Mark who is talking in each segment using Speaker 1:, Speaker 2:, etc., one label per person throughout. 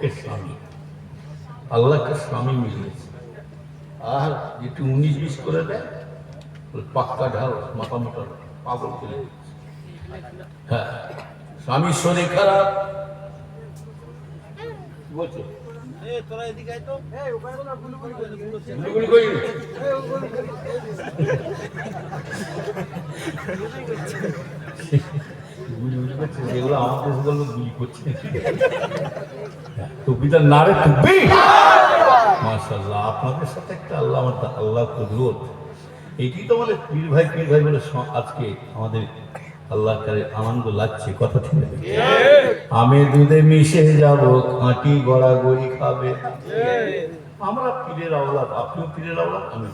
Speaker 1: পক্ষে স্বামী। আল্লাহকে স্বামী মিলিয়েছে আর যেটু উনিশ বিশ করে দেয় ওই পাক্কা ঢাল মাথা মোটা পাগল করে হ্যাঁ স্বামী শরীর খারাপ। বলছো? গুলি টুপি মাশাল্লাহ আপনাদের সাথে একটা আল্লাহ আমার আল্লাহ তো পীর ভাই ভাই বলে আজকে আমাদের আল্লাহ কারে আনন্দ লাগছে, কথা আমি দুধে মিশে যাব কাঁটি গড়াগড়ি খাবে। আমরা পীরের আওলাদ, আপনিও পীরের আওলাদ আমি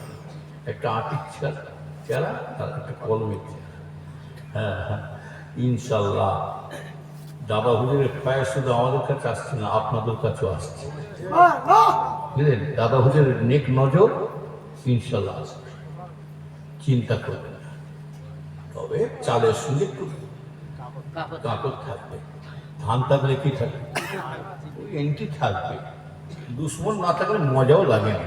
Speaker 1: একটা আটির চেয়ার চেরা আর একটা কলমের চেয়ার হ্যাঁ হ্যাঁ। ইনশাল্লাহ দাদা হুজুরের পায়ে শুধু আমাদের কাছে আসছে না, আপনাদের কাছেও আসছে। বুঝলেন? দাদা হুজুরের নেক নজর ইনশাল্লাহ আসবে। চিন্তা করবেন না। তবে চালের সঙ্গে কাপড় থাকবে। ধান থাকলে কি থাকবে? এন্টি থাকবে। দুশ্মন না থাকলে মজাও লাগে না?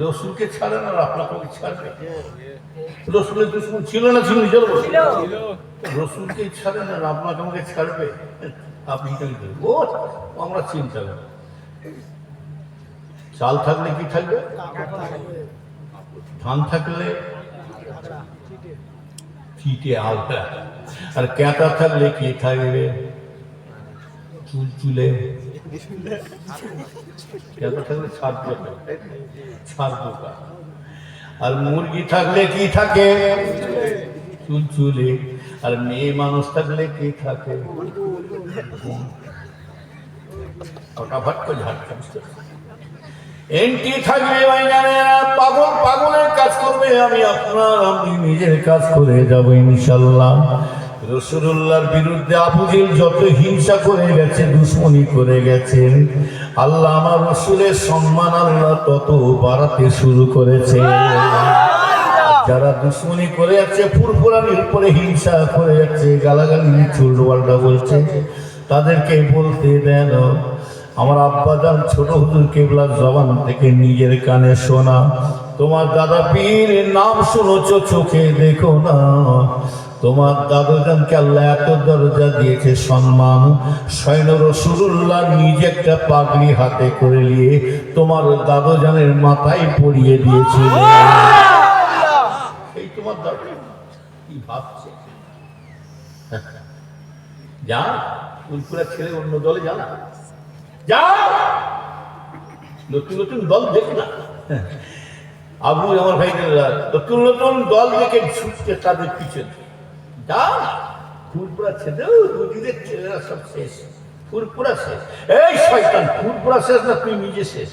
Speaker 1: রসুলকে ছাড়ে না আর আপনাকে ছাড়বে? রসুলের দুশ্মন ছিল না ছিল চলো রসুলকে ছাড়ে না আর আপনাকে আমাকে ছাড়বে? আপনি ও আমরা চিন্তা করি। চাল থাকলে কি থাকবে? ধান থাকলে? চিটে আলতা। আর ক্যাঁটা থাকলে কি থাকবে? চুল চুলে। আর মুরগি থাকলে কি থাকে? চুল চুলে আর মেয়ে মানুষ থাকলে কি থাকে? ফটাফট করে ঝাড়তে এন্টি থাকবে পাগল, পাগলের কাজ করবে, আমি আপনার, আমি নিজের কাজ করে যাব ইনশাল্লাহ। রসুল্লাহর বিরুদ্ধে আবুজিল যত হিংসা করে গেছে, দুশ্মনী করে গেছেন আল্লাহ আমার রসুলের সম্মান আল্লাহ তত বাড়াতে শুরু করেছে। যারা দুশ্মনী করে যাচ্ছে, ফুরফুরানির উপরে হিংসা করে যাচ্ছে, গালাগালি চুলডোয়ালটা বলছে, তাদেরকে বলতে দেন, আমার আব্বাজান ছোট হুজুর কেবলার জবান থেকে নিজের কানে শোনা। তোমার দাদা পীরের নাম শুনেছ, চোখে দেখো না। তোমার দাদুজানকে আল্লাহ এত দরজা দিয়েছে সম্মান। সৈন্য রসুল্লাহ নিজে একটা পাগড়ি হাতে করে নিয়ে তোমার দাদুজানের মাথায় পরিয়ে দিয়েছিল এই তোমার দাদু কি ভাবছে? যা ফুলপুরা ছেড়ে অন্য দলে যা না। যা নতুন নতুন দল দেখ না। আবু আমার ভাই নতুন নতুন দল দেখে ছুটছে তাদের পিছনে। না ছেলেরা সব শেষ। ফুরপুরা শেষ। এই শয়তান ফুরপুরা শেষ না তুই নিজে শেষ?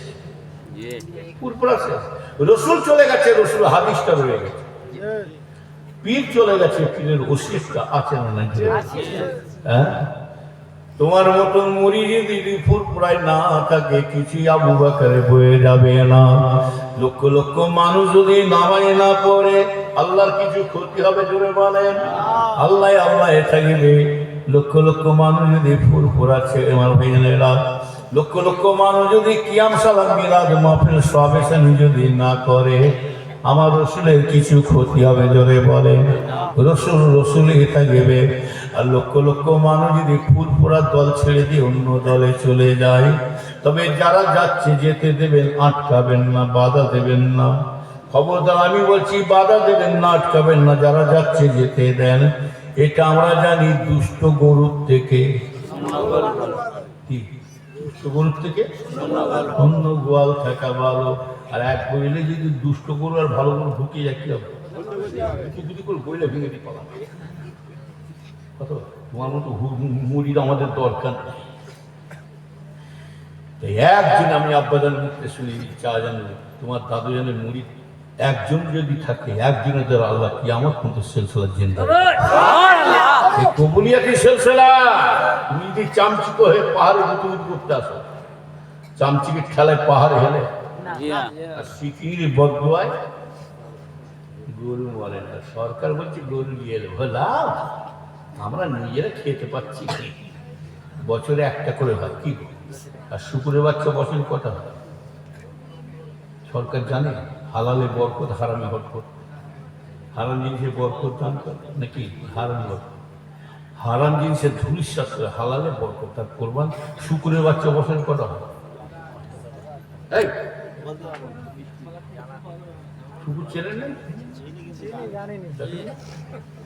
Speaker 1: ফুরপুরা শেষ। রসুল চলে গেছে রসুল হাদিসটা রয়ে গেছে। পীর চলে গেছে পীরের ওসিফটা আছে না নাকি হ্যাঁ? তোমার মতন মুড়ি যদি ফুরপুরায় না থাকে কিছুই আবু বাকারে বয়ে যাবে না। লক্ষ লক্ষ মানুষ যদি নামায় না পড়ে, আল্লাহর কিছু ক্ষতি হবে জোরে বলেন। আল্লাহ আল্লাহ থাকিবে। লক্ষ লক্ষ মানুষ যদি ফুল ফুরপুরা ছেড়ে আমার ভাইজানেরা লক্ষ লক্ষ মানুষ যদি কিয়াম সালাম, মিলাদ, মাহফিল সবেশন যদি না করে, আমার রসুলের কিছু ক্ষতি হবে জোরে বলে রসুল রসুলই থাকবে। আর লক্ষ লক্ষ মানুষ যদি ফুল ফুরফুরা দল ছেড়ে দিয়ে অন্য দলে চলে যায় তবে যারা যাচ্ছে যেতে দেবেন, আটকাবেন না, বাধা দেবেন না। খবরদার, আমি বলছি, বাধা দেবেন না, আটকাবেন না, যারা যাচ্ছে যেতে দেন। এটা আমরা জানি দুষ্ট গরুর থেকে। গরুর থেকে? অন্য গোয়াল থাকা ভালো। আর এক বইলে যদি দুষ্ট গরু আর ভালো গরু ঢুকিয়ে যায়, কি হবে? তোমার মতো মুড়ির আমাদের দরকার। তাই একদিন আমি আব্বাজান মুখতে শুনি চা জানি তোমার দাদু জানের মুড়ি একজন যদি থাকে একজনের দ্বারা আল্লাহ কি আমার কিন্তু সেলসেলা জিন্দা এই কবুলিয়াতি সেলসেলা? তুমি যদি চামচিক হয়ে পাহাড়ে উঁচু করতে আসো চামচিকের খেলায় পাহাড়ে হেলে আর সিকির বদুয়ায় গরু মরে না। সরকার বলছে গরু নিয়ে এলো। লাভ আমরা নিজেরা খেতে পাচ্ছি বছরে একটা করে হয় কি গো? আর শুকুরের বাচ্চা বছর কটা সরকার জানে হালালে বরকত, হারামে বরকত হারাম জিনিসের বরকত দান করে, নাকি হারাম বরকত হারাম জিনিসের ধুলিশ্বাস করে হালালে বরকত তার কোরবান, শুকুরের বাচ্চা বছর কটা হয় শুকুর চেনে নেই?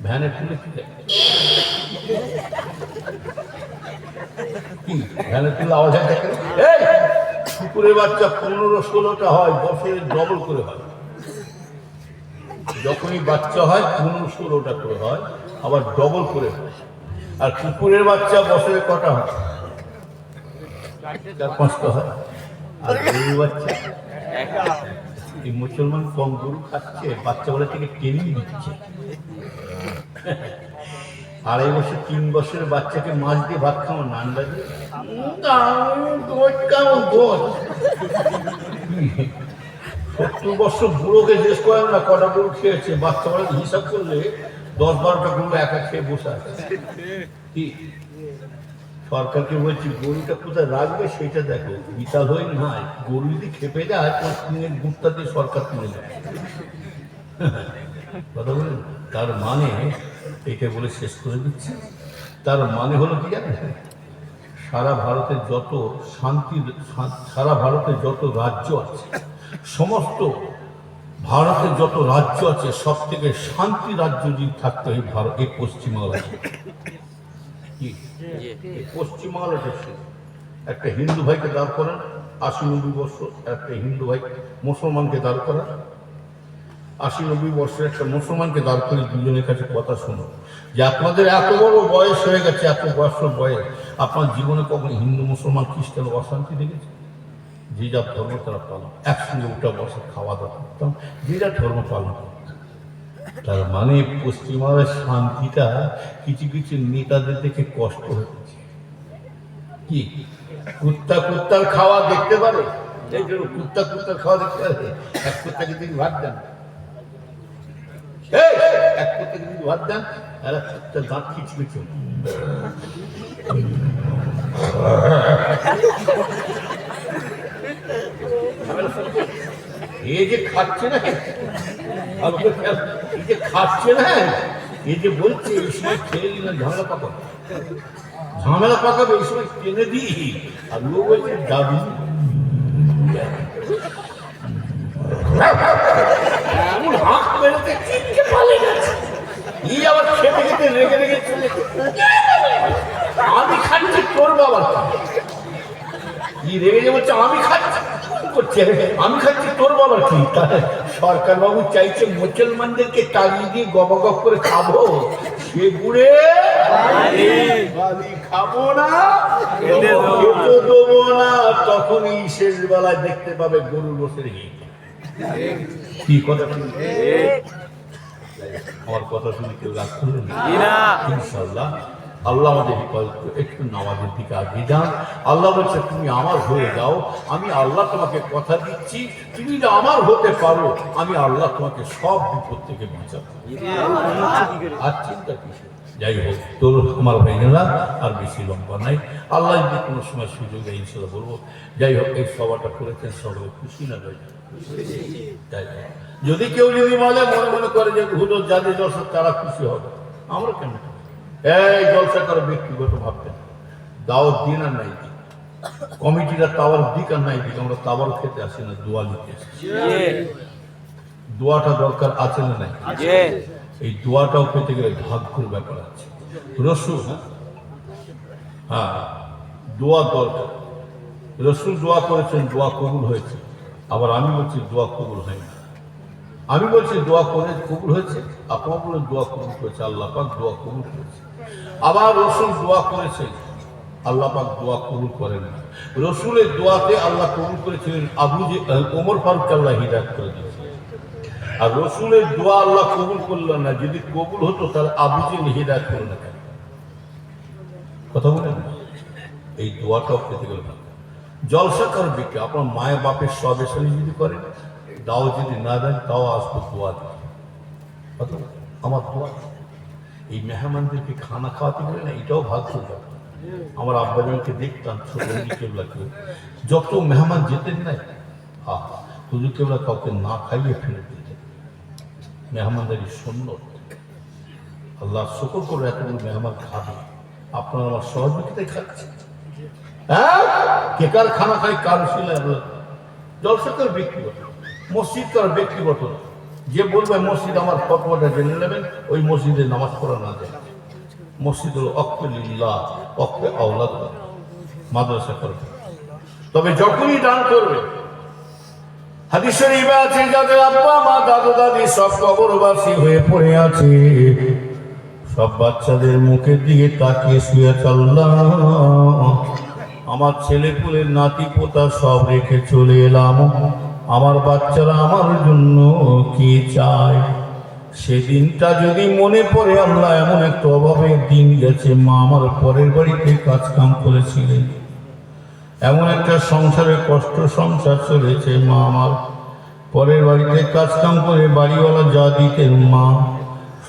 Speaker 1: ভ্যানে তুলে ভ্যানে তুলে আওয়াজ এই শুকুরের বাচ্চা পনেরো ষোলোটা হয় বছরে ডবল করে হয় যখনই বাচ্চা হয়, পনেরো ষোলোটা করে হয়, আবার ডবল করে হয়। আর কুকুরের বাচ্চা বছরে কটা হয়? চার পাঁচটা হয়। আর বাচ্চা? এই মুসলমান কম গরু খাচ্ছে, বাচ্চাগুলো থেকে টেনেই দিচ্ছে আড়াই বছর, তিন বছরের বাচ্চাকে মাছ দিয়ে ভাত খাওয়া লাগে কেমন সত্তর বছর বুড়োকে জিজ্ঞেস করেন না কটা গরু খেয়েছে বাচ্চা হিসাব করলে দশ বারোটা গরু একা খেয়ে বসে আছে। কি? সরকারকে বলছি, গরুটা কোথায় রাখবে সেটা দেখো। বিশাল হয়ে নাই। গরু যদি খেপে যায় তোমার তিনের দিয়ে সরকার তুলে যায় কথা বলেন তার মানে এটা বলে শেষ করে দিচ্ছে। তার মানে হলো কি জানেন? সারা ভারতের যত শান্তি, সারা ভারতের যত রাজ্য আছে, সমস্ত ভারতের যত রাজ্য আছে সব থেকে শান্তি রাজ্য যদি থাকতো এই ভারত, এই পশ্চিমবাংলা কি? পশ্চিমবাংলাটা একটা হিন্দু ভাইকে দাঁড় করান আশি নব্বই বছর একটা হিন্দু ভাই মুসলমানকে দাঁড় করান। আশি নব্বই বছরের একটা মুসলমানকে দাঁড় করে দুজনের কাছে কথা শোনো যে আপনাদের এত বড় বয়স হয়ে গেছে এত বছর বয়স আপনার জীবনে কখনো হিন্দু মুসলমান খ্রিস্টান অশান্তি দেখেছে যে যার ধর্ম তারা পালন একসঙ্গে উঠা বসে খাওয়া দাওয়া করতাম যে যার ধর্ম পালন করতাম। তার মানে পশ্চিমবঙ্গের শান্তিটা কিছু কিছু নেতাদের দেখে কষ্ট হচ্ছে। কি? কুত্তা কুত্তার খাওয়া দেখতে পারে? কুত্তা কুত্তার খাওয়া দেখতে পারে? এক কুত্তাকে তিনি ভাত দেন? এই, এক কুত্তাকে তিনি ভাত দেন? আর এক কুত্তার দাঁত খিচমিচু এ যে খাচ্ছে না এই যে খাচ্ছে না এই যে বলছে, এই সময় খেয়ে নিলে ঝামেলা পাকাবে। ঝামেলা পাকাবে, এই সময় টেনে দিই। আর ও বলছে, দাদু। আবার খেতে খেতে রেগে রেগে আমি খাচ্ছি, তোর বাবার কি রেগে যে বলছে, আমি খাচ্ছি। করছে? আমি খাচ্ছি তোর বাবার কি? সরকার বাবু চাইছে মুসলমানদেরকে তাড়িয়ে দিয়ে গবা গপ করে খাব। সে গুড়ে খাব না দেবো না তখনই শেষ বেলায় দেখতে পাবে গরু বসে কি কথা শুনি আমার কথা শুনে কেউ রাগ করলেন ইনশাল্লাহ। আল্লাহ আমাদের। একটু নামাজের দিকে আগিয়ে যান। আল্লাহ বলছে, তুমি আমার হয়ে যাও, আমি আল্লাহ তোমাকে কথা দিচ্ছি, তুমি যদি আমার হতে পারো, আমি আল্লাহ তোমাকে সব বিপদ থেকে বাঁচাবো। আর চিন্তা কিছু যাই হোক, তোর আমার ভাইনেরা আর বেশি লম্বা নাই। আল্লাহ যদি কোনো সময় সুযোগ দেয়, ইনশাল্লাহ বলব। যাই হোক, এই সভাটা করেছেন সকলে খুশি না যাই যদি কেউ যদি বলে, মনে মনে করে যে হুজুর যাদের দর্শক, তারা খুশি হবে। আমরা কেন? এই জলসা করে ব্যক্তিগত ভাবতেন দাওয়াত দিন আর নাই দিন। কমিটিরা তাওয়ার দিক আর নাই দিক আমরা তাওয়ার খেতে আসি না দোয়া এসেছি দোয়াটা দরকার আছে না নাই? এই দোয়াটাও পেতে গেলে ভাগ্যর ব্যাপার আছে। রসুল হ্যাঁ? হ্যাঁ দোয়া দরকার। রসুল দোয়া করেছেন দোয়া কবুল হয়েছে। আবার আমি বলছি দোয়া কবুল হয়নি আমি বলছি দোয়া করে কবুল হয়েছে? আপনার বলে দোয়া কবুল করেছে আল্লাহ পাক দোয়া কবুল করেছে। আবার রসুল দোয়া করেছেন। আল্লাহ পাক দোয়া কবুল করেন রসুলের দোয়াতে আল্লাহ কবুল করেছিলেন আবু যে ওমর ফারুক আল্লাহ হিদায়ত করে দিয়েছিলেন আর রসুলের দোয়া আল্লাহ কবুল করলেন না, যদি কবুল হতো তাহলে আবু যে হিদায়ত করে না কেন? কথা বলেন এই দোয়াটাও পেতে গেল জলসা করবে কি আপনার মায়ের বাপের সব এসে যদি করেন দাও যদি না দেন, তাও আসব দোয়া কথা আমার দোয়া এই মেহমানদেরকে খানা খাওয়াতে গেলে না এটাও ভাগ্য ব্যাপার আমার আব্বাজানকে দেখতাম ছোট কেবলাকে যত মেহমান যেতেন নাই আহ হুজুর কেবলা কাউকে না খাইয়ে ফেরত দিতেন। মেহমানদারি সুন্দর আল্লাহ শুকর করে এতগুলো মেহমান খাবে। আপনার আমার সহযোগিতায় খাচ্ছে। হ্যাঁ? কে কার খানা খাই কার শিলায় জলসা কার ব্যক্তিগত মসজিদ কার ব্যক্তিগত। যে বলবে মসজিদ আমার ফতোয়াটা জেনে নেবেন, ওই মসজিদে নামাজ পড়া না যায়। মসজিদ হল অক্লিল্লাহ অক্লে আওলাদ মাদ্রাসা করবে। তবে যখনই দান করবে, হাদিস শরীফে আছে, যাদের আব্বা, মা, দাদু, দাদি সব কবরবাসী হয়ে পড়ে আছে। সব বাচ্চাদের মুখের দিকে তাকিয়ে শুয়ে চললাম আমার ছেলে পুলের নাতি পোতা সব রেখে চলে এলাম। আমার বাচ্চারা আমার জন্য কি চায়? সেদিনটা যদি মনে পড়ে, আল্লাহ এমন একটা অভাবের দিন গেছে। মা আমার পরের বাড়িতে কাজ কাম করেছিলেন। এমন একটা সংসারে কষ্ট সংসার চলেছে। মা আমার পরের বাড়িতে কাজ কাম করে বাড়িওয়ালা যা দিতেন মা,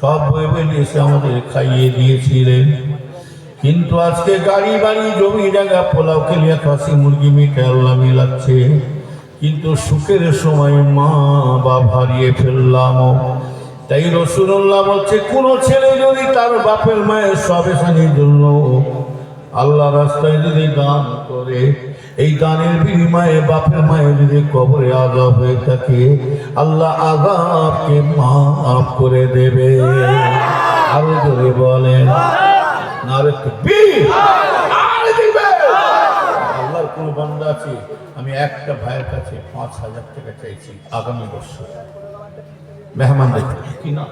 Speaker 1: সব বয়ে এসে আমাদের খাইয়ে দিয়েছিলেন। কিন্তু আজকে গাড়ি বাড়ি, জমি জায়গা, পোলাও খেলিয়া খাসি মুরগি, মিটে আল্লাহ মিলাচ্ছে কিন্তু সুখের সময় মা বাপ হারিয়ে ফেললাম। তাই রসুল্লাহ বলছে, কোনো ছেলে যদি তার বাপের মায়ের সবেশানির জন্য আল্লাহ রাস্তায় যদি দান করে, এই দানের বিনিময়ে বাপের মায়ের যদি কবরে আজাব হয়ে থাকে, আল্লাহ আজাবকে মাফ করে দেবে। আরও জোরে বলেন। নারে তাকবীর! নারে দিবে! আল্লাহর কোন বান্দা আছে? আমি একটা ভাইয়ের কাছে পাঁচ হাজার টাকা চাইছি আগামী বছর। মেহমান দেখতে কি না